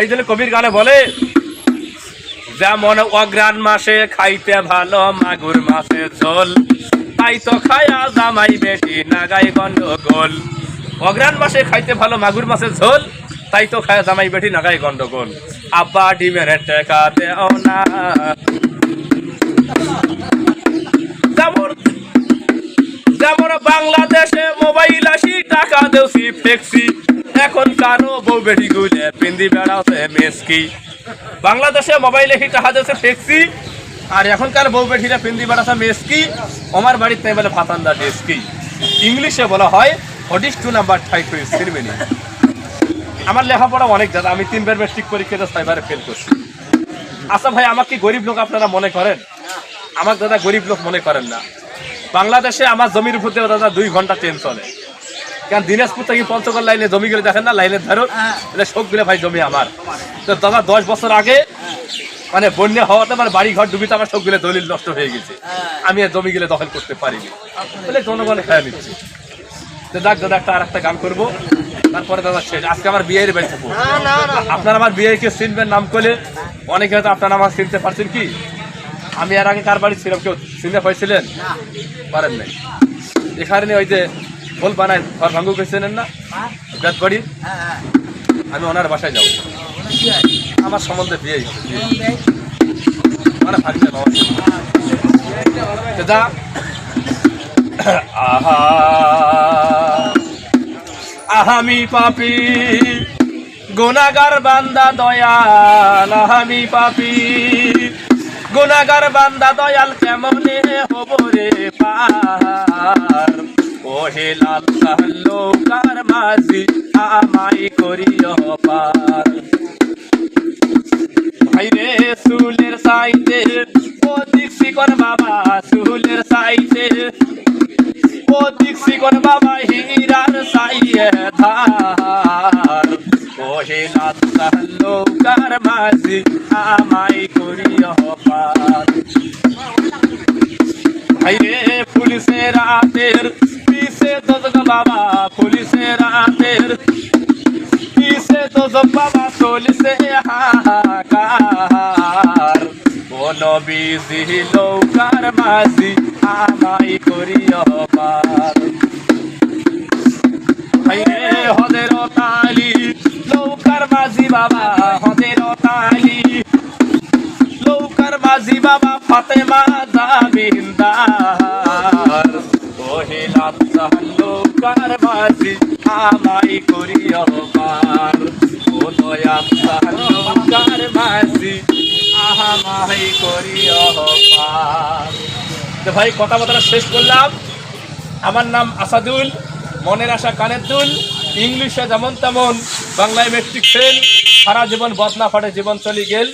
এই জন্য কবির গানে বলে, যেমন অগ্রাণ মাসে খাইতে ভালো মাগুর মাছের ঝোল, তাই তো খায়া জামাই বেটি নাগাই গন্ডগোল। অগ্রাণ মাসে খাইতে ভালো মাগুর মাছের ঝোল, তাই তো খায়া জামাই বেটি নাগাই গন্ডগোল। আব্বা ডিমের টেকা দেও না। যেমন যেমন বাংলাদেশে মোবাইল আসি, টাকা দেওছি ফ্লেক্সি এখন কারও বউ বেটি গুলে পিন্দি বেড়াচ্ছে মেসকি। বাংলাদেশে মোবাইল টাকা দেওছে ফ্লেক্সি আর এখনকার বউ বেটিরা পিন্দি বেড়াচ্ছে মেসকি? আমার বাড়িতে বলে ফাতান্দা ডেস্কি ইংলিশে বলা হয় হডিস টু নাম্বার ফাইভ সিরমেনি আমার লেখাপড়া অনেক দাদা আমি তিনবার মেট্রিক পরীক্ষাতে ছয়বারে ফেল করছি। আচ্ছা ভাই, আমাকে গরিব লোক আপনারা মনে করেন? আমার দাদা গরিব লোক মনে করেন না। বাংলাদেশে আমার জমির উপর দাদা দুই ঘণ্টা ট্রেন চলে। কারণ দিনাজপুর থেকে পঞ্চগড় লাইনে জমি গেলে দেখেন না লাইনের ধারো এটা সবগুলো ভাই জমি আমার। তো দাদা দশ বছর আগে মানে বন্যা হওয়াতে আমার বাড়ি ঘর ডুবিতে আমার সবগুলো দলিল নষ্ট হয়ে গেছে। আমি আর জমি গেলে দখল করতে পারিনি। বলে জনগণ খেয়ে নিচ্ছে। তো যাক দাদা একটা আর একটা গান করব। তারপরে দাদা শেষ আজকে আমার বিয়ের বাড়ি থাকব। আপনার আমার বিয়েকে চিনবেন নাম করলে অনেকে হয়তো আপনারা আমার চিনতে পারছেন কি? আমি আর আগে কার বাড়ি ছিলাম কেউ চিনতে পারছিলেন? পারেন নাই। এখানে ওই যে ফুল বানায় ভাঙ্গু গেছিলেন না। বেত বাড়ি। আমি ওনার বাসায় যাব। আমার সম্বন্ধে বিয়ে মানে বাবা। যা। আহা। আহামি পাপি। গুনাগার বান্দা দয়াল আহামি পাপি। গুনাগার বান্দা দয়াল কেমনে হব রে পার? ওহে লাল লোকার মাঝি আমাই করিও পার। ভাইরে সুলের সাইতে ও কর বাবা সুলের সাইতে। ও কর বাবা, হীরার সাইয়ে ধার। ওহে লাল লোকার মাঝি আমাই করিও পার। ভাইরে, পুলিশের তো বাবা পুলিশের রাতের। তো বাবা চলিছে হাহাকার। কোন বিজি লৌকার মাঝি আমাই করিও পার। ভাইরে হদের তালি লৌকার মাঝি বাবা হদের তালি। লৌকার মাঝি বাবা, ফাতেমা জামিনদার। আমাই করিও ও মাঝি আহামাই করিও তো ভাই, কথা শেষ করলাম। আমার নাম আসাদুল, মনের আশা কানের দুল। ইংলিশে যেমন তেমন বাংলায় মেট্রিক ফেল সারা জীবন বদনা ফাটে, জীবন চলি গেল।